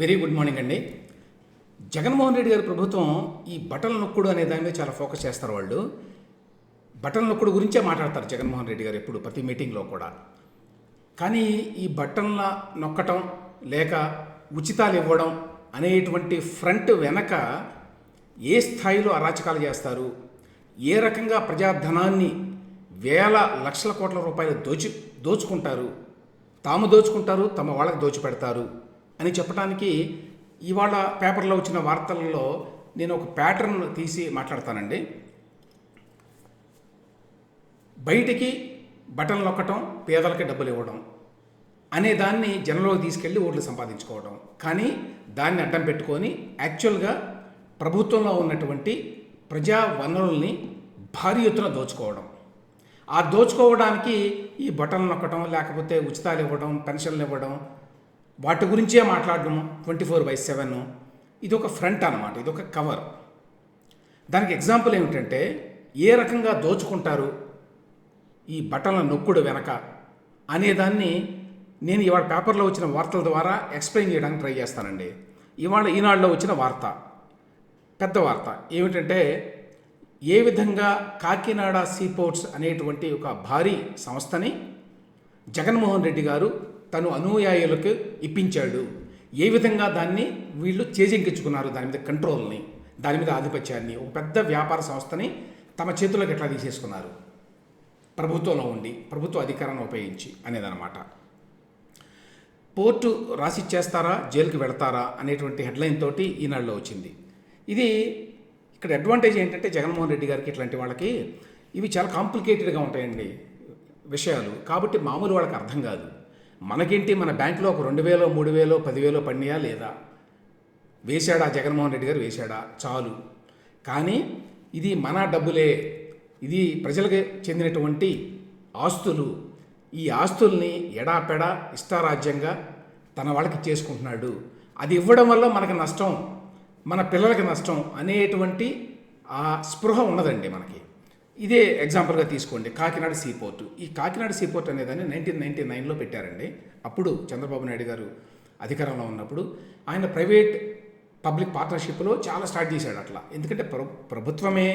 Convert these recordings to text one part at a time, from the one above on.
Very good morning అండి. జగన్మోహన్ రెడ్డి గారి ప్రభుత్వం ఈ బటన్ నొక్కుడు అనే దాని మీద చాలా ఫోకస్ చేస్తారు వాళ్ళు. బటన్ నొక్కుడు గురించే మాట్లాడతారు జగన్మోహన్ రెడ్డి గారు ఎప్పుడు ప్రతి మీటింగ్లో కూడా. కానీ ఈ బటన్ల నొక్కటం లేక ఉచితాలు ఇవ్వడం అనేటువంటి ఫ్రంట్ వెనక ఏ స్థాయిలో అరాచకాలు చేస్తారు? ఏ రకంగా ప్రజాధనాన్ని వేల లక్షల కోట్ల రూపాయలు దోచి దోచుకుంటారు? తాము దోచుకుంటారు తమ వాళ్ళకి దోచిపెడతారు? అని చెప్పడానికి ఇవాళ పేపర్లో వచ్చిన వార్తలలో నేను ఒక ప్యాటర్న్ తీసి మాట్లాడతానండి. బయటికి బటన్ నొక్కటం పేదలకి డబ్బులు ఇవ్వడం అనే దాన్ని జనంలోకి తీసుకెళ్ళి ఓట్లు సంపాదించుకోవడం. కానీ దాన్ని అడ్డం పెట్టుకొని యాక్చువల్గా ప్రభుత్వంలో ఉన్నటువంటి ప్రజా వనరుల్ని భారీ ఎత్తున దోచుకోవడం. ఆ దోచుకోవడానికి ఈ బటన్ నొక్కడం లేకపోతే ఉచితాలు ఇవ్వడం పెన్షన్లు ఇవ్వడం వాటి గురించే మాట్లాడడం ట్వంటీ ఫోర్ బై సెవెన్. ఇది ఒక ఫ్రంట్ అనమాట ఇది ఒక కవర్. దానికి ఎగ్జాంపుల్ ఏమిటంటే ఏ రకంగా దోచుకుంటారు ఈ బటన్ల నొక్కుడు వెనక అనేదాన్ని నేను ఇవాళ పేపర్లో వచ్చిన వార్తల ద్వారా ఎక్స్ప్లెయిన్ చేయడానికి ట్రై చేస్తానండి. ఇవాళ ఈనాడులో వచ్చిన వార్త పెద్ద వార్త. ఏమిటంటే ఏ విధంగా కాకినాడ సీపోర్ట్స్ అనేటువంటి ఒక భారీ సంస్థని జగన్మోహన్ రెడ్డి గారు తను అనుయాయులకు ఇప్పించాడు. ఏ విధంగా దాన్ని వీళ్ళు చేజింకించుకున్నారు? దాని మీద కంట్రోల్ని దాని మీద ఆధిపత్యాన్ని ఒక పెద్ద వ్యాపార సంస్థని తమ చేతులకు ఎట్లా తీసేసుకున్నారు? ప్రభుత్వంలో ఉండి ప్రభుత్వ అధికారాన్ని ఉపయోగించి అనేదన్నమాట. పోర్టు రాసిచ్చేస్తారా? జైలుకి వెళతారా? అనేటువంటి హెడ్లైన్ తోటి ఈనాడులో వచ్చింది. ఇది ఇక్కడ అడ్వాంటేజ్ ఏంటంటే జగన్మోహన్ రెడ్డి గారికి ఇట్లాంటి వాళ్ళకి ఇవి చాలా కాంప్లికేటెడ్గా ఉంటాయండి విషయాలు. కాబట్టి మామూలు వాళ్ళకి అర్థం కాదు. మనకేంటి? మన బ్యాంకులో ఒక రెండు వేలో మూడు వేలో పదివేలో పడినాయా లేదా? వేశాడా జగన్మోహన్ రెడ్డి గారు? వేశాడా? చాలు. కానీ ఇది మన డబ్బులే. ఇది ప్రజలకు చెందినటువంటి ఆస్తులు. ఈ ఆస్తుల్ని ఎడాపెడా ఇష్టారాజ్యంగా తన వాళ్ళకి చేసుకుంటున్నాడు. అది ఇవ్వడం వల్ల మనకి నష్టం మన పిల్లలకి నష్టం అనేటువంటి ఆ స్పృహ ఉన్నదండి మనకి. ఇదే ఎగ్జాంపుల్గా తీసుకోండి. కాకినాడ సీపోర్ట్ ఈ కాకినాడ సీపోర్ట్ అనేదాన్ని నైన్టీన్ నైన్టీ నైన్లో పెట్టారండి. అప్పుడు చంద్రబాబు నాయుడు గారు అధికారంలో ఉన్నప్పుడు ఆయన ప్రైవేట్ పబ్లిక్ పార్ట్నర్షిప్లో చాలా స్టార్ట్ చేశాడు అట్లా. ఎందుకంటే ప్ర ప్రభుత్వమే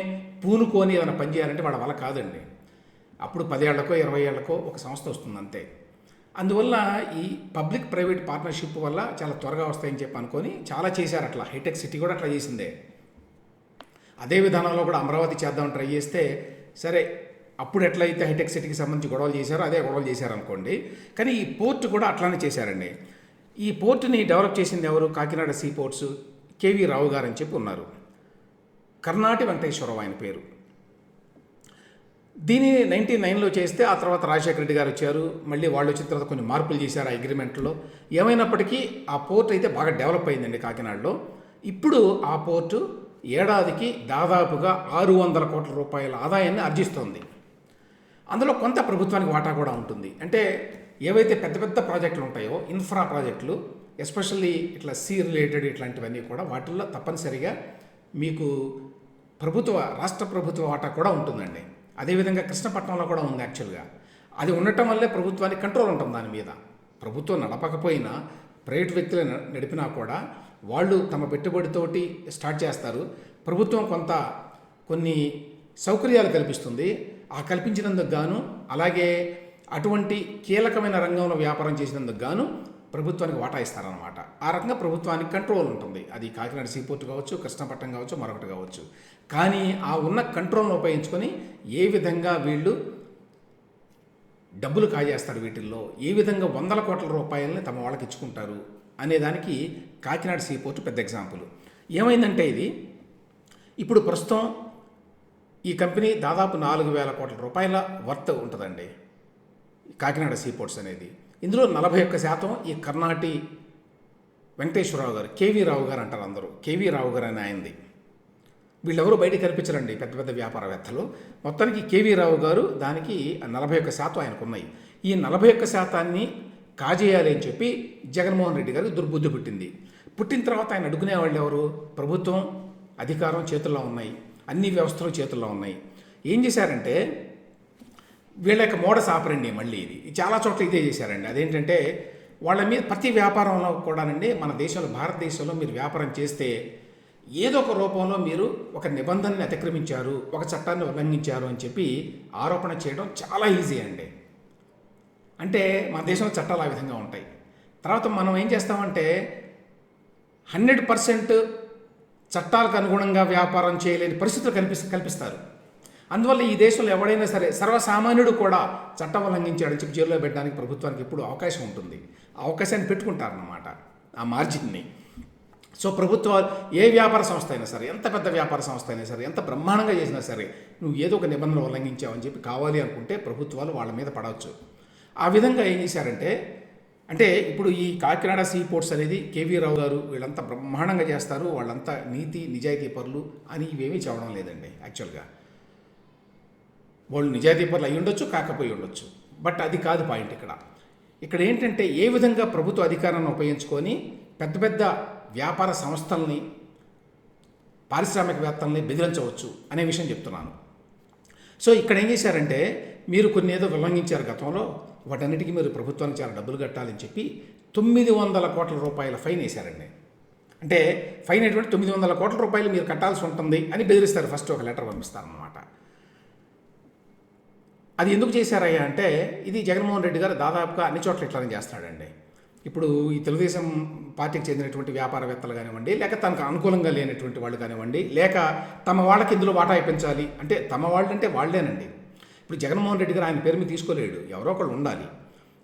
పూనుకొని ఏదైనా పని చేయాలంటే వాళ్ళ వల్ల కాదండి. అప్పుడు పదేళ్ళకో ఇరవై ఏళ్ళకో ఒక సంస్థ వస్తుంది అంతే. అందువల్ల ఈ పబ్లిక్ ప్రైవేట్ పార్ట్నర్షిప్ వల్ల చాలా త్వరగా వస్తాయని చెప్పి అనుకొని చాలా చేశారు అట్లా. హైటెక్ సిటీ కూడా అట్లా చేసిందే. అదే విధానంలో కూడా అమరావతి చేద్దామని ట్రై చేస్తే సరే అప్పుడు ఎట్లయితే హైటెక్ సిటీకి సంబంధించి గొడవలు చేశారో అదే గొడవలు చేశారనుకోండి. కానీ ఈ పోర్ట్ కూడా అట్లానే చేశారండి. ఈ పోర్టుని డెవలప్ చేసింది ఎవరు? Kakinada sea ports KV Rao garu అని చెప్పి ఉన్నారు. కర్ణాటి వెంకటేశ్వరరావు ఆయన పేరు. దీన్ని నైన్టీ నైన్లో చేస్తే ఆ తర్వాత రాజశేఖర రెడ్డి గారు వచ్చారు. మళ్ళీ వాళ్ళు వచ్చిన తర్వాత కొన్ని మార్పులు చేశారు ఆ అగ్రిమెంట్లో. ఏమైనప్పటికీ ఆ పోర్ట్ అయితే బాగా డెవలప్ అయిందండి కాకినాడలో. ఇప్పుడు ఆ పోర్టు ఏడాదికి దాదాపుగా ఆరు వందల కోట్ల రూపాయల ఆదాయాన్ని ఆర్జిస్తోంది. అందులో కొంత ప్రభుత్వానికి వాటా కూడా ఉంటుంది. అంటే ఏవైతే పెద్ద పెద్ద ప్రాజెక్టులు ఉంటాయో ఇన్ఫ్రా ప్రాజెక్టులు ఎస్పెషల్లీ ఇట్లా సీ రిలేటెడ్ ఇట్లాంటివన్నీ కూడా వాటిల్లో తప్పనిసరిగా మీకు ప్రభుత్వ రాష్ట్ర ప్రభుత్వ వాటా కూడా ఉంటుందండి. అదేవిధంగా కృష్ణపట్నంలో కూడా ఉంది యాక్చువల్గా. అది ఉండటం వల్లే ప్రభుత్వానికి కంట్రోల్ ఉంటుంది దాని మీద. ప్రభుత్వం నడపకపోయినా ప్రైవేట్ వ్యక్తులు నడిపినా కూడా వాళ్ళు తమ పెట్టుబడితోటి స్టార్ట్ చేస్తారు. ప్రభుత్వం కొంత కొన్ని సౌకర్యాలు కల్పిస్తుంది. ఆ కల్పించినందుకు గాను అలాగే అటువంటి కీలకమైన రంగంలో వ్యాపారం చేసినందుకు గాను ప్రభుత్వానికి వాటా ఇస్తారనమాట ఆ రకంగా ప్రభుత్వానికి కంట్రోల్ ఉంటుంది. అది కాకినాడ సీపోర్ట్ కావచ్చు కృష్ణపట్నం కావచ్చు మరొకటి కావచ్చు. కానీ ఆ ఉన్న కంట్రోల్ను ఉపయోగించుకొని ఏ విధంగా వీళ్ళు డబ్బులు కాజేస్తారు వీటిల్లో ఏ విధంగా వందల కోట్ల రూపాయలని తమ వాళ్ళకి ఇచ్చుకుంటారు అనేదానికి కాకినాడ సీపోర్ట్ పెద్ద ఎగ్జాంపుల్. ఏమైందంటే ఇది ఇప్పుడు ప్రస్తుతం ఈ కంపెనీ దాదాపు నాలుగు వేల కోట్ల రూపాయల వర్త్ ఉంటుందండి కాకినాడ సీపోర్ట్స్ అనేది. ఇందులో నలభై ఒక్క శాతం ఈ కర్ణాటి వెంకటేశ్వరరావు గారు కేవీ రావు గారు అంటారు అందరూ. కేవీ రావు గారు అని ఆయనది. వీళ్ళెవరూ బయటికి కనిపించరండి పెద్ద పెద్ద వ్యాపారవేత్తలు. మొత్తానికి కేవీ రావు గారు దానికి నలభై ఒక్క శాతం ఆయనకు ఉన్నాయి ఈ నలభై ఒక్క శాతాన్ని కాజేయాలి అని చెప్పి జగన్మోహన్ రెడ్డి గారికి దుర్బుద్ధి పుట్టింది. పుట్టిన తర్వాత ఆయన అడుగునేవాళ్ళు ఎవరు? ప్రభుత్వం అధికారం చేతుల్లో ఉన్నాయి. అన్ని వ్యవస్థలు చేతుల్లో ఉన్నాయి. ఏం చేశారంటే వీళ్ళ యొక్క మోడస్ ఆపరండి మళ్ళీ ఇది. చాలా చోట్ల ఇదే చేశారండి. అదేంటంటే వాళ్ళ మీద ప్రతి వ్యాపారంలో కూడానండి మన దేశంలో భారతదేశంలో మీరు వ్యాపారం చేస్తే ఏదో ఒక రూపంలో మీరు ఒక నిబంధనని అతిక్రమించారు ఒక చట్టాన్ని ఉల్లంఘించారు అని చెప్పి ఆరోపణ చేయడం చాలా ఈజీ అండి. అంటే మన దేశంలో చట్టాలు ఆ విధంగా ఉంటాయి. తర్వాత మనం ఏం చేస్తామంటే హండ్రెడ్ పర్సెంట్ చట్టాలకు అనుగుణంగా వ్యాపారం చేయలేని పరిస్థితులు కల్పి కల్పిస్తారు. అందువల్ల ఈ దేశంలో ఎవడైనా సరే సర్వసామాన్యుడు కూడా చట్టం ఉల్లంఘించాడని చెప్పి జైల్లో పెట్టడానికి ప్రభుత్వానికి ఎప్పుడు అవకాశం ఉంటుంది. ఆ అవకాశాన్ని పెట్టుకుంటారన్నమాట ఆ మార్జిన్ని. సో ప్రభుత్వాలు ఏ వ్యాపార సంస్థ అయినా సరే ఎంత పెద్ద వ్యాపార సంస్థ అయినా సరే ఎంత బ్రహ్మాండంగా చేసినా సరే నువ్వు ఏదో ఒక నిబంధనలు ఉల్లంఘించావని చెప్పి కావాలి అనుకుంటే ప్రభుత్వాలు వాళ్ళ మీద పడవచ్చు. ఆ విధంగా ఏం చేశారంటే అంటే ఇప్పుడు ఈ కాకినాడ సీ పోర్ట్స్ అనేది కేవీ రావు గారు వీళ్ళంతా బ్రహ్మాండంగా చేస్తారు వాళ్ళంతా నీతి నిజాయితీ పరులు అని ఇవేమీ చెప్పడం లేదండి యాక్చువల్గా. వాళ్ళు నిజాయితీ పనులు అయి ఉండొచ్చు కాకపోయి ఉండొచ్చు. బట్ అది కాదు పాయింట్ ఇక్కడ. ఇక్కడ ఏంటంటే ఏ విధంగా ప్రభుత్వ అధికారాన్ని ఉపయోగించుకొని పెద్ద పెద్ద వ్యాపార సంస్థల్ని పారిశ్రామికవేత్తల్ని బెదిరించవచ్చు అనే విషయం చెప్తున్నాను. సో ఇక్కడ ఏం చేశారంటే మీరు కొన్ని ఏదో ఉల్లంఘించారు గతంలో వాటన్నిటికీ మీరు ప్రభుత్వానికి చాలా డబ్బులు కట్టాలని చెప్పి తొమ్మిది వందల కోట్ల రూపాయల ఫైన్ వేశారండి. అంటే ఫైన్ ఎటువంటి తొమ్మిది వందల కోట్ల రూపాయలు మీరు కట్టాల్సి ఉంటుంది అని బెదిరిస్తారు. ఫస్ట్ ఒక లెటర్ పంపిస్తారనమాట అది ఎందుకు చేశారయ్యా అంటే ఇది జగన్మోహన్ రెడ్డి గారు దాదాపుగా అన్ని చోట్ల ఇట్లానే చేస్తున్నాడండి ఇప్పుడు ఈ తెలుగుదేశం పార్టీకి చెందినటువంటి వ్యాపారవేత్తలు కానివ్వండి లేక తనకు అనుకూలంగా లేనటువంటి వాళ్ళు కానివ్వండి లేక తమ వాళ్ళకి ఇందులో వాటా ఇప్పించాలి అంటే తమ వాళ్ళు అంటే వాళ్ళేనండి. ఇప్పుడు జగన్మోహన్ రెడ్డి గారు ఆయన పేరు మీద తీసుకోలేడు. ఎవరో ఒకళ్ళు ఉండాలి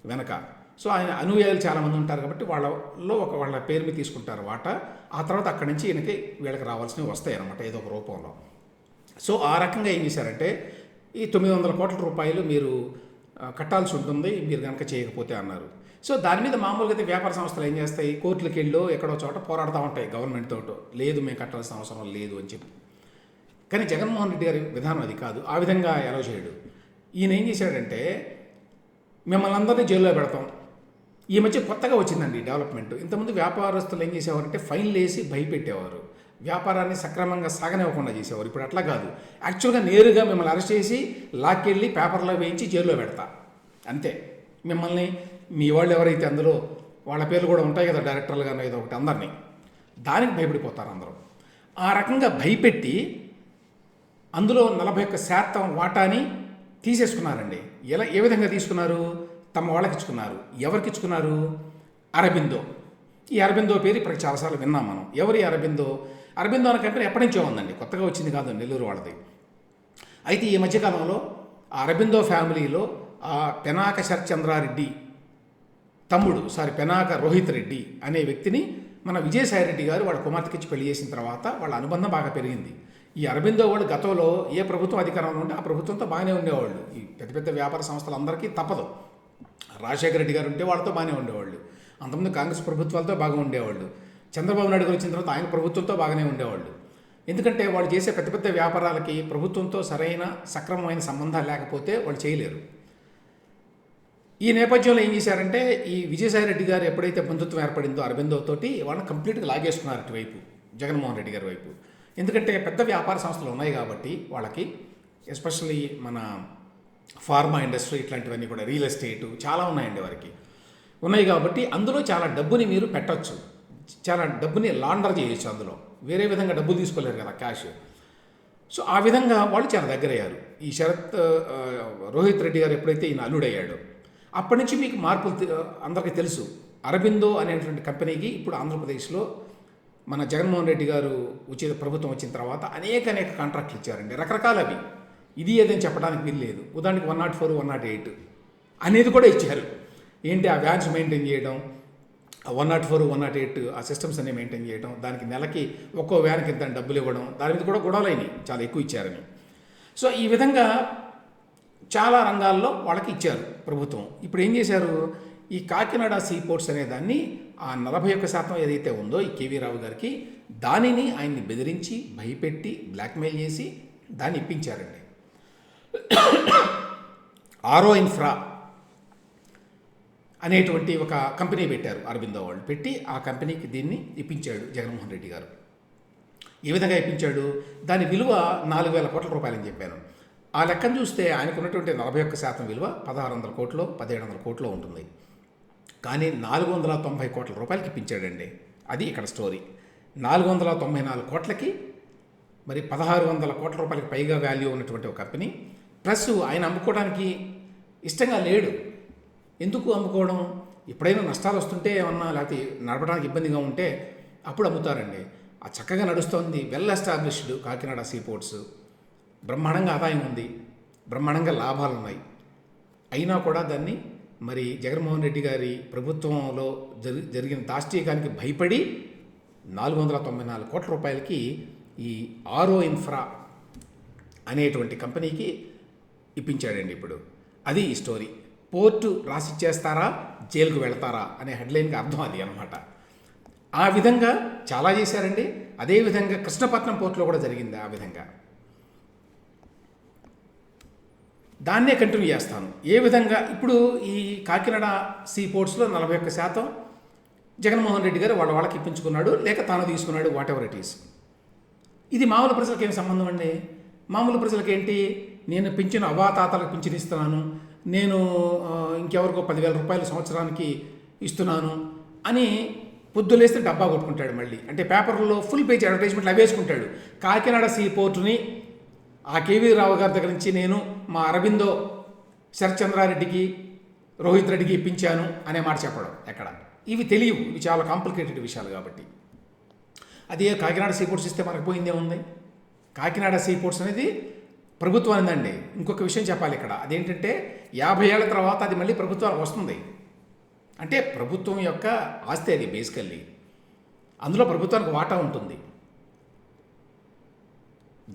వెనక. సో ఆయన అనుయాయులు చాలామంది ఉంటారు కాబట్టి వాళ్ళలో ఒక వాళ్ళ పేరు మీద తీసుకుంటారు వాట. ఆ తర్వాత అక్కడి నుంచి ఈయనకి వీళ్ళకి రావాల్సినవి వస్తాయి అనమాట ఏదో ఒక రూపంలో. సో ఆ రకంగా ఏం చేశారంటే ఈ తొమ్మిది వందల కోట్ల రూపాయలు మీరు కట్టాల్సి ఉంటుంది మీరు కనుక చేయకపోతే అన్నారు. సో దాని మీద మామూలుగా అయితే వ్యాపార సంస్థలు ఏం చేస్తాయి? కోర్టులకు వెళ్ళో ఎక్కడో చోట పోరాడుతూ ఉంటాయి గవర్నమెంట్ తోటో. లేదు మేము కట్టాల్సిన అవసరం లేదు అని చెప్పి. కానీ జగన్మోహన్ రెడ్డి గారి విధానం అది కాదు. ఆ విధంగా ఎలా చేయడు. ఈయన ఏం చేశాడంటే మిమ్మల్ని అందరినీ జైల్లో పెడతాం. ఈ మధ్య కొత్తగా వచ్చిందండి డెవలప్మెంట్. ఇంతకుముందు వ్యాపారస్తులు ఏం చేసేవారంటే ఫైన్లు వేసి భయపెట్టేవారు. వ్యాపారాన్ని సక్రమంగా సాగనివ్వకుండా చేసేవారు. ఇప్పుడు అట్లా కాదు. యాక్చువల్గా నేరుగా మిమ్మల్ని అరెస్ట్ చేసి లాక్కెళ్ళి పేపర్లో వేయించి జైల్లో పెడతా. అంతే. మిమ్మల్ని మీ వాళ్ళు ఎవరైతే అందులో వాళ్ళ పేర్లు కూడా ఉంటాయి కదా డైరెక్టర్లు కానీ ఏదో ఒకటి అందరినీ. దానికి భయపడిపోతారు అందరూ. ఆ రకంగా భయపెట్టి అందులో నలభై ఒక్క శాతం వాటాని తీసేసుకున్నారండి. ఎలా ఏ విధంగా తీసుకున్నారు? తమ వాళ్ళకి ఇచ్చుకున్నారు ఎవరికి ఇచ్చుకున్నారు అరబిందో. ఈ అరబిందో పేరు ఇప్పటికి చాలాసార్లు విన్నాం మనం. ఎవరి అరబిందో? అరబిందో అనే కంపెనీ ఎప్పటి నుంచో ఉందండి. కొత్తగా వచ్చింది కాదు నెల్లూరు వాళ్ళది. అయితే ఈ మధ్యకాలంలో ఆ అరబిందో ఫ్యామిలీలో ఆ పెనాక శరత్చంద్రారెడ్డి తమ్ముడు సారీ పెనాక రోహిత్ రెడ్డి అనే వ్యక్తిని మన విజయసాయి రెడ్డి గారు వాళ్ళ కుమార్తెకిచ్చి పెళ్ళి చేసిన తర్వాత వాళ్ళ అనుబంధం బాగా పెరిగింది. ఈ అరబిందో వాళ్ళు గతంలో ఏ ప్రభుత్వం అధికారంలో ఉంటే ఆ ప్రభుత్వంతో బాగానే ఉండేవాళ్ళు. ఈ పెద్ద పెద్ద వ్యాపార సంస్థలందరికీ తప్పదు. రాజశేఖర రెడ్డి గారు ఉంటే వాళ్ళతో బాగానే ఉండేవాళ్ళు. అంతకుముందు కాంగ్రెస్ ప్రభుత్వాలతో బాగా ఉండేవాళ్ళు. చంద్రబాబు నాయుడు గారు వచ్చిన తర్వాత ఆయన ప్రభుత్వంతో బాగానే ఉండేవాళ్ళు. ఎందుకంటే వాళ్ళు చేసే పెద్ద పెద్ద వ్యాపారాలకి ప్రభుత్వంతో సరైన సక్రమమైన సంబంధాలు లేకపోతే వాళ్ళు చేయలేరు. ఈ నేపథ్యంలో ఏం చేశారంటే ఈ విజయసాయి రెడ్డి గారు ఎప్పుడైతే బంధుత్వం ఏర్పడిందో అరబిందో తోటి వాళ్ళని కంప్లీట్గా లాగేసుకున్నారు అటువైపు జగన్మోహన్ రెడ్డి గారి వైపు. ఎందుకంటే పెద్ద వ్యాపార సంస్థలు ఉన్నాయి కాబట్టి వాళ్ళకి ఎస్పెషల్లీ మన ఫార్మా ఇండస్ట్రీ ఇట్లాంటివన్నీ కూడా రియల్ ఎస్టేట్ చాలా ఉన్నాయండి వారికి. ఉన్నాయి కాబట్టి అందులో చాలా డబ్బుని మీరు పెట్టచ్చు. చాలా డబ్బుని లాండర్ చేయొచ్చు అందులో. వేరే విధంగా డబ్బులు తీసుకోలేరు కదా క్యాష్. సో ఆ విధంగా వాళ్ళు చాలా దగ్గరయ్యారు. ఈ శరత్ రోహిత్ రెడ్డి గారు ఎప్పుడైతే ఈయన అల్లుడయ్యాడో అప్పటి నుంచి మీకు మార్పులు అందరికీ తెలుసు. అరబిందో అనేటువంటి కంపెనీకి ఇప్పుడు ఆంధ్రప్రదేశ్లో మన జగన్మోహన్ రెడ్డి గారు ఉచిత ప్రభుత్వం వచ్చిన తర్వాత అనేక అనేక కాంట్రాక్ట్లు ఇచ్చారండి. రకరకాల అవి ఇది ఏదని చెప్పడానికి వీలు లేదు. ఉదాహరణకి one nought four one nought eight అనేది కూడా ఇచ్చారు. ఏంటి? ఆ వ్యాన్స్ మెయింటైన్ చేయడం one nought four one nought eight ఆ సిస్టమ్స్ అన్ని మెయింటైన్ చేయడం దానికి నెలకి ఒక్కో వ్యాన్కి ఇంత డబ్బులు ఇవ్వడం దాని మీద కూడా గొడవలు అయినాయి. చాలా ఎక్కువ ఇచ్చారని. సో ఈ విధంగా చాలా రంగాల్లో వాళ్ళకి ఇచ్చారు ప్రభుత్వం. ఇప్పుడు ఏం చేశారు? ఈ కాకినాడ సీ పోర్ట్స్ అనే దాన్ని ఆ నలభై ఒక్క శాతం ఏదైతే ఉందో ఈ కేవీ రావు గారికి దానిని ఆయన్ని బెదిరించి భయపెట్టి బ్లాక్మెయిల్ చేసి దాన్ని ఇప్పించారండి. ఆరో ఇన్ఫ్రా అనేటువంటి ఒక కంపెనీ పెట్టారు అరవిందో వాళ్ళు పెట్టి ఆ కంపెనీకి దీన్ని ఇప్పించాడు జగన్మోహన్ రెడ్డి గారు. ఏ విధంగా ఇప్పించాడు? దాని విలువ నాలుగు వేల కోట్ల రూపాయలని చెప్పాను. ఆ లెక్కను చూస్తే ఆయనకు ఉన్నటువంటి నలభై ఒక్క శాతం విలువ పదహారు వందల కోట్లు పదిహేడు వందల కోట్లు ఉంటుంది. కానీ నాలుగు వందల తొంభై కోట్ల రూపాయలకి ఇప్పించాడండి అది ఇక్కడ స్టోరీ. నాలుగు వందల తొంభై నాలుగు కోట్లకి మరి పదహారు వందల కోట్ల రూపాయలకి పైగా వాల్యూ ఉన్నటువంటి ఒక కంపెనీ. ప్లస్ ఆయన అమ్ముకోవడానికి ఇష్టంగా లేడు. ఎందుకు అమ్ముకోవడం? ఎప్పుడైనా నష్టాలు వస్తుంటే ఏమన్నా లేకపోతే నడపడానికి ఇబ్బందిగా ఉంటే అప్పుడు అమ్ముతారండి. ఆ చక్కగా నడుస్తోంది. వెల్ ఎస్టాబ్లిష్డ్ కాకినాడ సీపోర్ట్స్ బ్రహ్మాండంగా ఆదాయం ఉంది. బ్రహ్మాండంగా లాభాలు ఉన్నాయి అయినా కూడా దాన్ని మరి జగన్మోహన్ రెడ్డి గారి ప్రభుత్వంలో జరి జరిగిన దాష్టీకానికి భయపడి నాలుగు వందల తొంభై నాలుగు కోట్ల రూపాయలకి ఈ ఆరో ఇన్ఫ్రా అనేటువంటి కంపెనీకి ఇప్పించాడండి ఇప్పుడు. అది ఈ స్టోరీ. పోర్టు రాసిచ్చేస్తారా? జైలుకు వెళతారా? అనే హెడ్లైన్కి అర్థం అది అనమాట ఆ విధంగా చాలా చేశారండి. అదేవిధంగా కృష్ణపట్నం పోర్టులో కూడా జరిగింది ఆ విధంగా. దాన్నే కంటిన్యూ చేస్తాను. ఏ విధంగా? ఇప్పుడు ఈ కాకినాడ సీ పోర్ట్స్లో నలభై ఒక్క శాతం జగన్మోహన్ రెడ్డి గారు వాళ్ళ వాళ్ళకి ఇప్పించుకున్నాడు లేక తాను తీసుకున్నాడు వాట్ ఎవర్ ఇట్ ఈస్ ఇది మామూలు ప్రజలకు ఏం సంబంధం అండి? మామూలు ప్రజలకు ఏంటి? నేను పింఛను అవాతాతలకు పింఛను ఇస్తున్నాను నేను ఇంకెవరికో పదివేల రూపాయలు సంవత్సరానికి ఇస్తున్నాను అని పొద్దులేస్తే డబ్బా కొట్టుకుంటాడు మళ్ళీ. అంటే పేపర్లో ఫుల్ పేజ్ అడ్వర్టైజ్మెంట్లు అవేసుకుంటాడు కాకినాడ సీ పోర్టుని ఆ కేవీ రావు గారి దగ్గర నుంచి నేను మా అరవిందో శరత్చంద్రారెడ్డికి రోహిత్ రెడ్డికి ఇప్పించాను అనే మాట చెప్పడం ఎక్కడ? ఇవి తెలియవు. ఇవి చాలా కాంప్లికేటెడ్ విషయాలు కాబట్టి. అదే కాకినాడ సీ పోర్ట్స్ ఇస్తే మనకు పోయిందే ఉంది? కాకినాడ సీ పోర్ట్స్ అనేది ప్రభుత్వం ఇంకొక విషయం చెప్పాలి ఇక్కడ. అదేంటంటే యాభై ఏళ్ళ తర్వాత అది మళ్ళీ ప్రభుత్వానికి వస్తుంది. అంటే ప్రభుత్వం యొక్క ఆస్తి అది బేసికల్లీ. అందులో ప్రభుత్వానికి వాటా ఉంటుంది.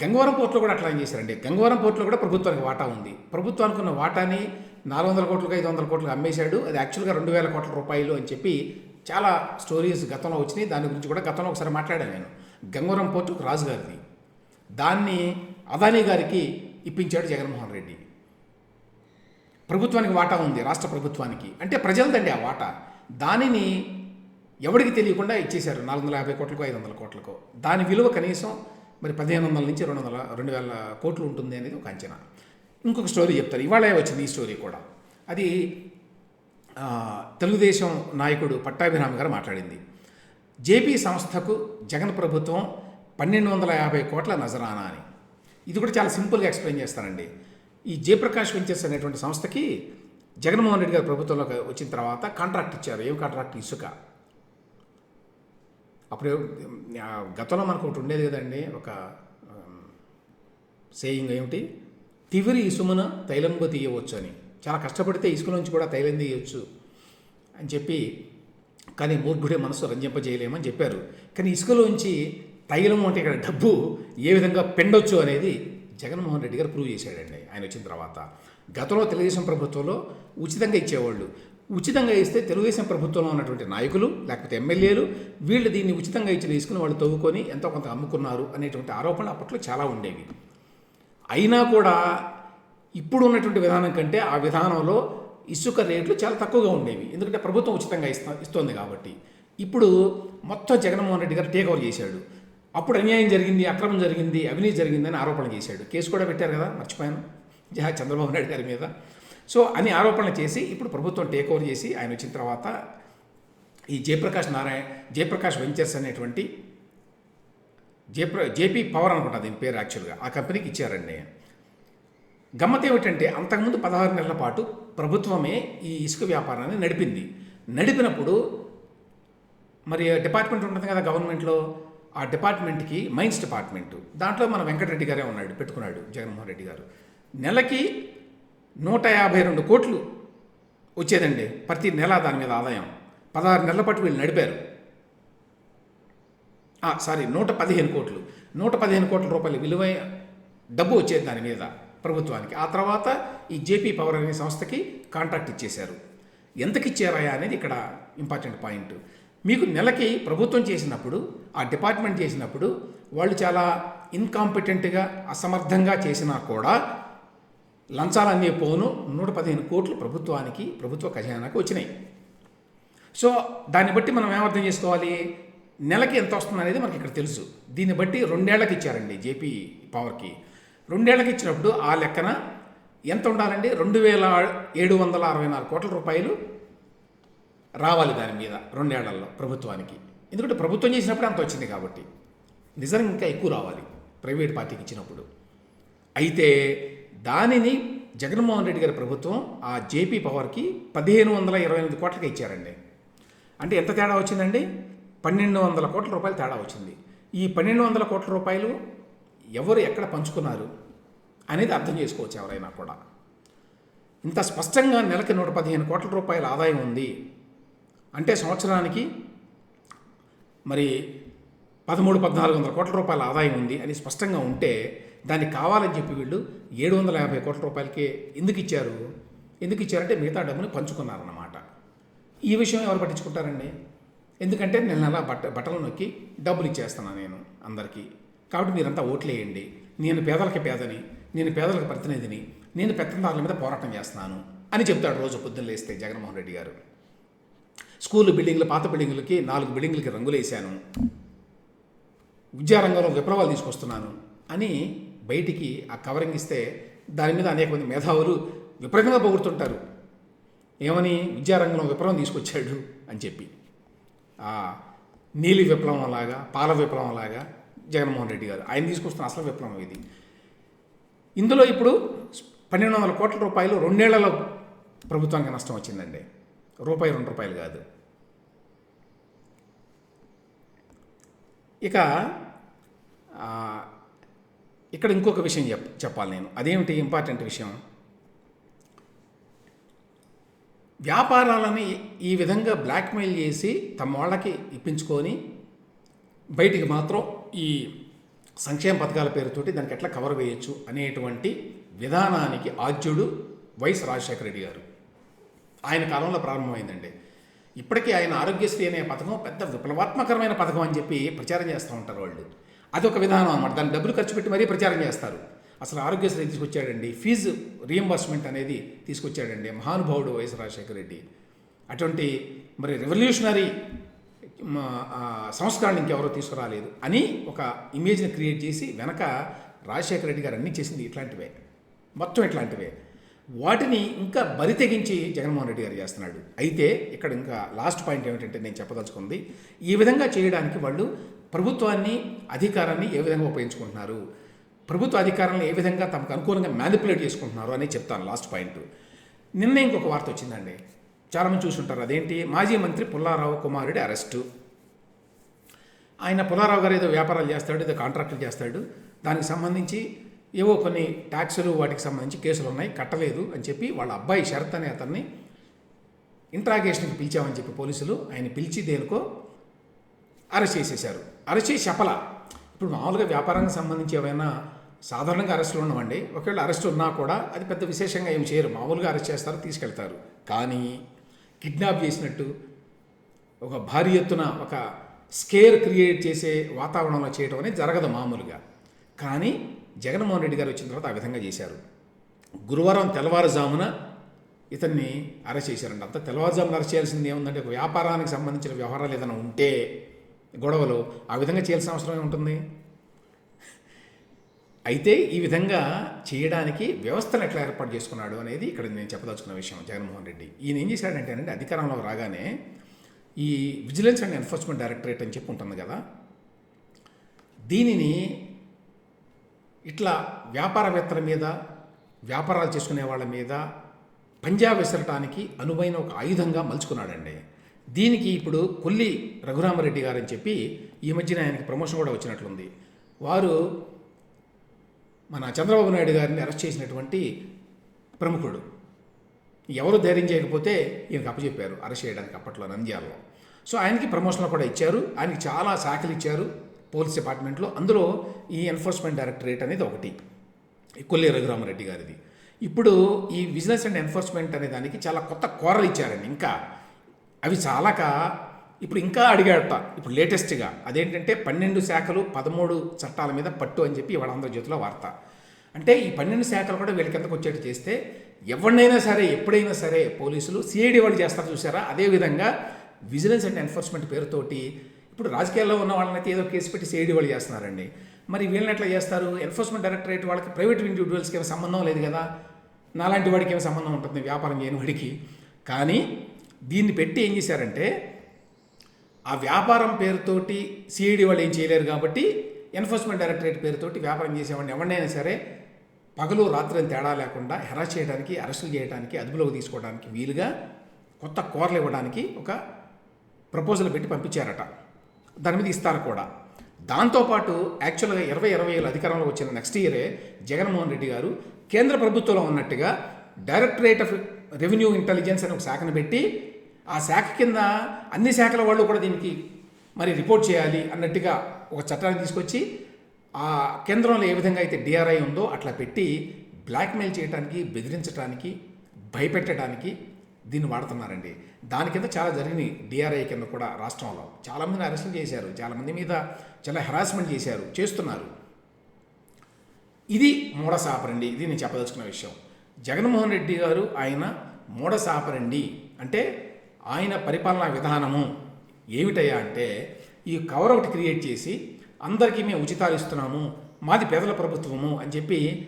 గంగవరం పోర్టులో కూడా అట్లా ఏం చేశారండి? గంగవరం పోర్టులో కూడా ప్రభుత్వానికి వాటా ఉంది. ప్రభుత్వానికి ఉన్న వాటాని నాలుగు వందల కోట్లకు ఐదు వందల కోట్లకు అమ్మేశాడు. అది యాక్చువల్గా రెండు వేల కోట్ల రూపాయలు అని చెప్పి చాలా స్టోరీస్ గతంలో వచ్చినాయి. దాని గురించి కూడా గతంలో ఒకసారి మాట్లాడాను నేను. గంగవరం పోర్టు రాజుగారిది. దాన్ని అదానీ గారికి ఇప్పించాడు జగన్మోహన్ రెడ్డి. ప్రభుత్వానికి వాటా ఉంది రాష్ట్ర ప్రభుత్వానికి. అంటే ప్రజలదండి ఆ వాటా. దానిని ఎవరికి తెలియకుండా ఇచ్చేశారు? నాలుగు వందల యాభై కోట్లకు ఐదు వందల కోట్లకు. దాని విలువ కనీసం మరి పదిహేను వందల నుంచి రెండు వందల రెండు వేల కోట్లు ఉంటుంది అనేది ఒక అంచనా. ఇంకొక స్టోరీ చెప్తారు ఇవాళే వచ్చింది ఈ స్టోరీ కూడా. అది తెలుగుదేశం నాయకుడు పట్టాభిరామ్ గారు మాట్లాడింది. జేపీ సంస్థకు జగన్ ప్రభుత్వం పన్నెండు వందల యాభై కోట్ల నజరానా అని. ఇది కూడా చాలా సింపుల్గా ఎక్స్ప్లెయిన్ చేస్తానండి. ఈ జయప్రకాష్ వెంచర్స్ అనేటువంటి సంస్థకి జగన్మోహన్ రెడ్డి గారు ప్రభుత్వంలోకి వచ్చిన తర్వాత కాంట్రాక్ట్ ఇచ్చారు. ఏం కాంట్రాక్ట్? ఇసుక. అప్పుడు గతంలో మనకు ఒకటి ఉండేది కదండి ఒక సేయింగ్ ఏమిటి? తివిరి ఇసుమున తైలంబు తీయవచ్చు అని. చాలా కష్టపడితే ఇసుక నుంచి కూడా తైలం తీయవచ్చు అని చెప్పి కానీ మూర్ఖుడే మనసు రంజింపజేయలేమని చెప్పారు. కానీ ఇసుకలోంచి తైలం అంటే ఇక్కడ డబ్బు ఏ విధంగా పెండొచ్చు అనేది జగన్మోహన్ రెడ్డి గారు ప్రూవ్ చేశాడండి ఆయన వచ్చిన తర్వాత. గతంలో తెలుగుదేశం ప్రభుత్వంలో ఉచితంగా ఇచ్చేవాళ్ళు. ఉచితంగా ఇస్తే తెలుగుదేశం ప్రభుత్వంలో ఉన్నటువంటి నాయకులు లేకపోతే ఎమ్మెల్యేలు వీళ్ళు దీన్ని ఉచితంగా ఇచ్చిన తీసుకుని వాళ్ళు తవ్వుకొని ఎంతో కొంత అమ్ముకున్నారు అనేటువంటి ఆరోపణలు అప్పట్లో చాలా ఉండేవి. అయినా కూడా ఇప్పుడు ఉన్నటువంటి విధానం కంటే ఆ విధానంలో ఇసుక రేట్లు చాలా తక్కువగా ఉండేవి. ఎందుకంటే ప్రభుత్వం ఉచితంగా ఇస్తా ఇస్తోంది కాబట్టి. ఇప్పుడు మొత్తం జగన్మోహన్ రెడ్డి గారు టేక్ ఓవర్ చేశాడు. అప్పుడు అన్యాయం జరిగింది అక్రమం జరిగింది అవినీతి జరిగిందని ఆరోపణ చేశాడు. కేసు కూడా పెట్టారు కదా మర్చిపోయాను. చంద్రబాబు నాయుడు గారి మీద. సో అని ఆరోపణలు చేసి ఇప్పుడు ప్రభుత్వం టేక్ ఓవర్ చేసి ఆయన వచ్చిన తర్వాత ఈ జయప్రకాష్ నారాయణ జయప్రకాష్ వెంచర్స్ అనేటువంటి జేప్ర జేపీ పవర్ అనుకుంటా దీని పేరు యాక్చువల్గా ఆ కంపెనీకి ఇచ్చారండి. గమ్మత్ ఏమిటంటే అంతకుముందు పదహారు నెలల పాటు ప్రభుత్వమే ఈ ఇసుక వ్యాపారాన్ని నడిపింది. నడిపినప్పుడు మరి డిపార్ట్మెంట్ ఉంటుంది కదా గవర్నమెంట్లో ఆ డిపార్ట్మెంట్కి మైన్స్ డిపార్ట్మెంట్. దాంట్లో మన వెంకటరెడ్డి గారే ఉన్నాడు పెట్టుకున్నాడు జగన్మోహన్ రెడ్డి గారు. నెలకి నూట యాభై రెండు కోట్లు వచ్చేదండి ప్రతి నెల దాని మీద ఆదాయం. పదహారు నెలల పాటు వీళ్ళు నడిపారు. సారీ నూట పదిహేను కోట్లు. నూట పదిహేను కోట్ల రూపాయల విలువైన డబ్బు వచ్చేది దాని మీద ప్రభుత్వానికి. ఆ తర్వాత ఈ జేపీ పవర్ అనే సంస్థకి కాంట్రాక్ట్ ఇచ్చేశారు. ఎంతకి అనేది ఇక్కడ ఇంపార్టెంట్ పాయింట్. మీకు నెలకి ప్రభుత్వం చేసినప్పుడు ఆ డిపార్ట్మెంట్ చేసినప్పుడు వాళ్ళు చాలా ఇన్కాంపిటెంట్గా అసమర్థంగా చేసినా కూడా లంచాలన్నీ పోను. నూట పదిహేను కోట్లు ప్రభుత్వానికి ప్రభుత్వ ఖజానాకు వచ్చినాయి. సో దాన్ని బట్టి మనం ఏమర్థం చేసుకోవాలి? నెలకి ఎంత వస్తుంది అనేది మనకి ఇక్కడ తెలుసు. దీన్ని బట్టి రెండేళ్ళకి ఇచ్చారండి జేపీ పవర్కి. రెండేళ్ళకి ఇచ్చినప్పుడు ఆ లెక్కన ఎంత ఉండాలండి? రెండు వేల ఏడు వందల అరవై నాలుగు కోట్ల రూపాయలు రావాలి దాని మీద రెండేళ్ళలో ప్రభుత్వానికి. ఎందుకంటే ప్రభుత్వం చేసినప్పుడు అంత వచ్చింది కాబట్టి. నిజంగా ఇంకా ఎక్కువ రావాలి. ప్రైవేట్ పార్టీకి ఇచ్చినప్పుడు. అయితే దానిని జగన్మోహన్ రెడ్డి గారి ప్రభుత్వం ఆ జేపీ పవర్కి పదిహేను వందల ఇరవై ఎనిమిది కోట్లకి ఇచ్చారండి. అంటే ఎంత తేడా వచ్చిందండి? పన్నెండు వందల కోట్ల రూపాయలు తేడా వచ్చింది. ఈ పన్నెండు వందల కోట్ల రూపాయలు ఎవరు ఎక్కడ పంచుకున్నారు అనేది అర్థం చేసుకోవచ్చు ఎవరైనా కూడా. ఇంత స్పష్టంగా నెలకి నూట పదిహేను కోట్ల రూపాయల ఆదాయం ఉంది. అంటే సంవత్సరానికి మరి పదమూడు పద్నాలుగు వందల కోట్ల రూపాయల ఆదాయం ఉంది అని స్పష్టంగా ఉంటే దానికి కావాలని చెప్పి వీళ్ళు ఏడు వందల యాభై కోట్ల రూపాయలకే ఎందుకు ఇచ్చారు? ఎందుకు ఇచ్చారంటే మిగతా డబ్బుని పంచుకున్నారన్నమాట. ఈ విషయం ఎవరు పట్టించుకుంటారండి? ఎందుకంటే నెల నెల బట్ట బట్టలు నొక్కి డబ్బులు ఇచ్చేస్తున్నాను నేను అందరికీ. కాబట్టి మీరంతా ఓట్లేయండి. నేను పేదలకి పేదని నేను పేదలకు ప్రతినిధిని నేను పెత్తందారుల మీద పోరాటం చేస్తున్నాను అని చెప్తాడు రోజు పొద్దున్న లేస్తే జగన్మోహన్ రెడ్డి గారు. స్కూల్ బిల్డింగ్లు పాత బిల్డింగులకి నాలుగు బిల్డింగులకి రంగులు వేశాను విద్యారంగంలో విప్లవాలు తీసుకొస్తున్నాను అని బయటికి ఆ కవరింగ్ ఇస్తే దాని మీద అనేక మంది మేధావులు విపరీతంగా పొగుడుతుంటారు. ఏమని విద్యారంగంలో విప్లవం తీసుకొచ్చాడు అని చెప్పి. ఆ నీలి విప్లవం లాగా పాల విప్లవం లాగా జగన్మోహన్ రెడ్డి గారు. ఆయన తీసుకొస్తున్న అసలు విప్లవం ఇది. ఇందులో ఇప్పుడు పన్నెండు వందల కోట్ల రూపాయలు రెండేళ్ళలో ప్రభుత్వానికి నష్టం వచ్చిందండి. రూపాయి రెండు రూపాయలు కాదు. ఇక ఇక్కడ ఇంకొక విషయం చెప్ చెప్పాలి నేను. అదేమిటి ఇంపార్టెంట్ విషయం? వ్యాపారాలని ఈ విధంగా బ్లాక్మెయిల్ చేసి తమ వాళ్ళకి ఇప్పించుకొని బయటికి మాత్రం ఈ సంక్షేమ పథకాల పేరుతోటి దానికి ఎట్లా కవర్ వేయొచ్చు అనేటువంటి విధానానికి ఆద్యుడు వైఎస్ రాజశేఖర రెడ్డి గారు. ఆయన కాలంలో ప్రారంభమైందండి. ఇప్పటికీ ఆయన ఆరోగ్యశ్రీ అనే పథకం పెద్ద విప్లవాత్మకరమైన పథకం అని చెప్పి ప్రచారం చేస్తూ ఉంటారు వాళ్ళు. అదొక విధానం అనమాట దాన్ని డబ్బులు ఖర్చు పెట్టి మరీ ప్రచారం చేస్తారు. అసలు ఆరోగ్యశ్రీ తీసుకొచ్చాడండి. ఫీజు రియంబర్స్మెంట్ అనేది తీసుకొచ్చాడండి మహానుభావుడు వైఎస్ రాజశేఖర రెడ్డి. అటువంటి మరి రెవల్యూషనరీ సంస్కరణ ఇంకెవరో తీసుకురాలేదు అని ఒక ఇమేజ్ని క్రియేట్ చేసి వెనక రాజశేఖర రెడ్డి గారు అన్నీ చేసింది ఇట్లాంటివే. మొత్తం ఇట్లాంటివే. వాటిని ఇంకా బరి తెగించి జగన్మోహన్ రెడ్డి గారు చేస్తున్నాడు. అయితే ఇక్కడ ఇంకా లాస్ట్ పాయింట్ ఏమిటంటే నేను చెప్పదలుచుకుంది ఈ విధంగా చేయడానికి వాళ్ళు ప్రభుత్వాన్ని అధికారాన్ని ఏ విధంగా ఉపయోగించుకుంటున్నారు? ప్రభుత్వ అధికారాలను ఏ విధంగా తమకు అనుకూలంగా మ్యానిపులేట్ చేసుకుంటున్నారు అని చెప్తాను లాస్ట్ పాయింట్ నిన్న ఇంకొక వార్త వచ్చిందండి? చాలామంది చూసుంటారు అదేంటి? మాజీ మంత్రి పుల్లారావు కుమారుడి అరెస్టు. ఆయన పుల్లారావు గారు ఏదో వ్యాపారాలు చేస్తాడు ఏదో కాంట్రాక్టులు చేస్తాడు. దానికి సంబంధించి ఏవో కొన్ని ట్యాక్సులు వాటికి సంబంధించి కేసులు ఉన్నాయి కట్టలేదు అని చెప్పి వాళ్ళ అబ్బాయి శరత్ అనే అతన్ని ఇంట్రాగేషన్కి పిలిచామని చెప్పి పోలీసులు. ఆయన పిలిచి దేనికో అరెస్ట్ అరెస్ట్ చెప్పల. ఇప్పుడు మామూలుగా వ్యాపారానికి సంబంధించి ఏమైనా సాధారణంగా అరెస్టులు ఉండవండి. ఒకవేళ అరెస్ట్ ఉన్నా కూడా అది పెద్ద విశేషంగా ఏం చేయరు. మామూలుగా అరెస్ట్ చేస్తారు తీసుకెళ్తారు. కానీ కిడ్నాప్ చేసినట్టు ఒక భారీ ఎత్తున ఒక స్కేర్ క్రియేట్ చేసే వాతావరణంలో చేయడం అనేది జరగదు మామూలుగా. కానీ జగన్మోహన్ రెడ్డి గారు వచ్చిన తర్వాత ఆ విధంగా చేశారు. గురువారం తెల్లవారుజామున ఇతన్ని అరెస్ట్ చేశారండి అంత తెల్లవారుజామున అరెస్ట్ చేయాల్సింది ఏముందంటే ఒక వ్యాపారానికి సంబంధించిన వ్యవహారాలు ఏదైనా ఉంటే గొడవలు ఆ విధంగా చేయాల్సిన అవసరం ఉంటుంది అయితే ఈ విధంగా చేయడానికి వ్యవస్థను ఎట్లా ఏర్పాటు చేసుకున్నాడు అనేది ఇక్కడ నేను చెప్పదలుచుకున్న విషయం జగన్మోహన్ రెడ్డి. ఈయన ఏం చేశాడంటేనండి అధికారంలో రాగానే ఈ విజిలెన్స్ అండ్ ఎన్ఫోర్స్మెంట్ డైరెక్టరేట్ అని చెప్పి ఉంటుంది కదా దీనిని ఇట్లా వ్యాపారవేత్తల మీద వ్యాపారాలు చేసుకునే వాళ్ళ మీద పంజా విసరటానికి అనువైన ఒక ఆయుధంగా మలుచుకున్నాడండి. దీనికి ఇప్పుడు కొల్లి రఘురామరెడ్డి గారు అని చెప్పి ఈ మధ్యన ఆయనకి ప్రమోషన్ కూడా వచ్చినట్లుంది. వారు మన చంద్రబాబు నాయుడు గారిని అరెస్ట్ చేసినటువంటి ప్రముఖుడు. ఎవరు ధైర్యం చేయకపోతే ఈయనకు అప్పచెప్పారు. అరెస్ట్ చేయడానికి అప్పట్లో నంద్యాలలో. సో ఆయనకి ప్రమోషన్లు కూడా ఇచ్చారు. ఆయనకి చాలా శాఖలు ఇచ్చారు పోలీస్ డిపార్ట్మెంట్లో. అందులో ఈ ఎన్ఫోర్స్మెంట్ డైరెక్టరేట్ అనేది ఒకటి. కొల్లి రఘురామరెడ్డి గారిది. ఇప్పుడు ఈ బిజినెస్ అండ్ ఎన్ఫోర్స్మెంట్ అనే దానికి చాలా కొత్త కోరలు ఇచ్చారండి. ఇంకా అవి చాలాక ఇప్పుడు ఇంకా అడిగాడట ఇప్పుడు లేటెస్ట్గా. అదేంటంటే పన్నెండు శాఖలు పదమూడు చట్టాల మీద పట్టు అని చెప్పి ఇవాళ ఆంధ్రజ్యోతిలో వార్త. అంటే ఈ పన్నెండు శాఖలు కూడా వీళ్ళ కిందకు వచ్చేట్టు చేస్తే ఎవరినైనా సరే ఎప్పుడైనా సరే పోలీసులు సిఐడి వాళ్ళు చేస్తారు చూసారా? అదేవిధంగా విజిలెన్స్ అండ్ ఎన్ఫోర్స్మెంట్ పేరుతోటి ఇప్పుడు రాజకీయాల్లో ఉన్న వాళ్ళనైతే ఏదో కేసు పెట్టి సిఐడి వాళ్ళు చేస్తున్నారండి. మరి వీళ్ళని ఎట్లా చేస్తారు? ఎన్ఫోర్స్మెంట్ డైరెక్టరేట్ వాళ్ళకి ప్రైవేట్ ఇండివిజువల్స్కి ఏమి సంబంధం లేదు కదా? నాలాంటి వాడికి ఏమి సంబంధం ఉంటుంది? వ్యాపారం చేయని వాడికి. కానీ దీన్ని పెట్టి ఏం చేశారంటే ఆ వ్యాపారం పేరుతోటి సిఐడి వాళ్ళు ఏం చేయలేరు కాబట్టి ఎన్ఫోర్స్మెంట్ డైరెక్టరేట్ పేరుతోటి వ్యాపారం చేసేవాడిని ఎవరినైనా సరే పగలు రాత్రి అని తేడా లేకుండా హెరాస్ చేయడానికి అరెస్టులు చేయడానికి అదుపులోకి తీసుకోవడానికి వీలుగా కొత్త కూరలు ఇవ్వడానికి ఒక ప్రపోజల్ పెట్టి పంపించారట. దాని మీద ఇస్తారు కూడా. దాంతోపాటు యాక్చువల్గా ఇరవై ఇరవై ఏళ్ళు అధికారంలో వచ్చిన నెక్స్ట్ ఇయరే జగన్మోహన్ రెడ్డి గారు కేంద్ర ప్రభుత్వంలో ఉన్నట్టుగా డైరెక్టరేట్ ఆఫ్ రెవెన్యూ ఇంటెలిజెన్స్ అని ఒక శాఖను పెట్టి ఆ శాఖ కింద అన్ని శాఖల వాళ్ళు కూడా దీనికి మరి రిపోర్ట్ చేయాలి అన్నట్టుగా ఒక చట్టాన్ని తీసుకొచ్చి ఆ కేంద్రంలో ఏ విధంగా అయితే డిఆర్ఐ ఉందో అట్లా పెట్టి బ్లాక్మెయిల్ చేయడానికి బెదిరించడానికి భయపెట్టడానికి దీన్ని వాడుతున్నారండి. దాని కింద చాలా జరిగినాయి డిఆర్ఐ కింద కూడా రాష్ట్రంలో. చాలామందిని అరెస్టులు చేశారు. చాలామంది మీద చాలా హెరాస్మెంట్ చేశారు చేస్తున్నారు. ఇది మూడ సాపరండి. ఇది నేను చెప్పదలుచుకున్న విషయం. జగన్మోహన్ రెడ్డి గారు ఆయన మూడ సాపరండి. అంటే ఆయన పరిపాలనా విధానము ఏమిటయ్యా అంటే ఈ కవర్ ఒకటి క్రియేట్ చేసి అందరికీ మేము ఉచితాలు ఇస్తున్నాము మాది పేదల ప్రభుత్వము అని చెప్పి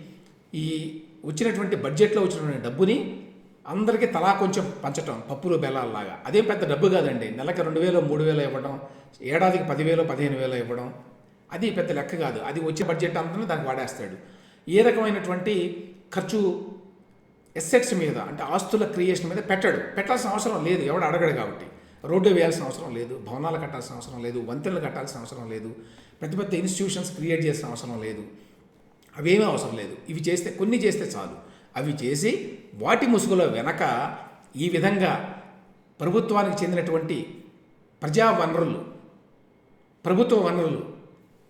ఈ వచ్చినటువంటి బడ్జెట్లో వచ్చినటువంటి డబ్బుని అందరికీ తలా కొంచెం పంచటం పప్పులు బెల్లాల్లాగా అదేం పెద్ద డబ్బు కాదండి. నెలకి రెండు వేలు మూడు వేలు ఇవ్వడం ఏడాదికి పదివేలు పదిహేను వేలు ఇవ్వడం అది పెద్ద లెక్క కాదు. అది వచ్చే బడ్జెట్ అంతా దానికి వాడేస్తాడు. ఏ రకమైనటువంటి ఖర్చు ఎస్సెట్స్ మీద అంటే ఆస్తుల క్రియేషన్ మీద పెట్టాడు. పెట్టాల్సిన అవసరం లేదు. ఎవడు అడగడు కాబట్టి. రోడ్డు వేయాల్సిన అవసరం లేదు. భవనాలు కట్టాల్సిన అవసరం లేదు. వంతెనలు కట్టాల్సిన అవసరం లేదు. పెద్ద పెద్ద ఇన్స్టిట్యూషన్స్ క్రియేట్ చేసిన అవసరం లేదు. అవేమీ అవసరం లేదు. ఇవి చేస్తే కొన్ని చేస్తే చాలు. అవి చేసి వాటి ముసుగులో వెనక ఈ విధంగా ప్రభుత్వానికి చెందినటువంటి ప్రజా వనరులు ప్రభుత్వ వనరులు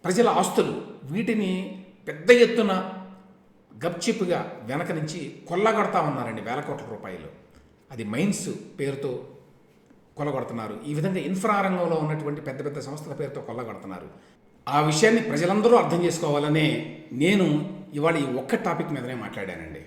ప్రజల ఆస్తులు వీటిని పెద్ద ఎత్తున గప్చిప్గా వెనక నుంచి కొల్లగొడతా ఉన్నారండి వేల కోట్ల రూపాయలు. అది మైన్స్ పేరుతో కొల్లగొడుతున్నారు. ఈ విధంగా ఇన్ఫ్రా రంగంలో ఉన్నటువంటి పెద్ద పెద్ద సంస్థల పేరుతో కొల్లగొడుతున్నారు. ఆ విషయాన్ని ప్రజలందరూ అర్థం చేసుకోవాలనే నేను ఇవాళ ఈ ఒక్క టాపిక్ మీదనే మాట్లాడానండి.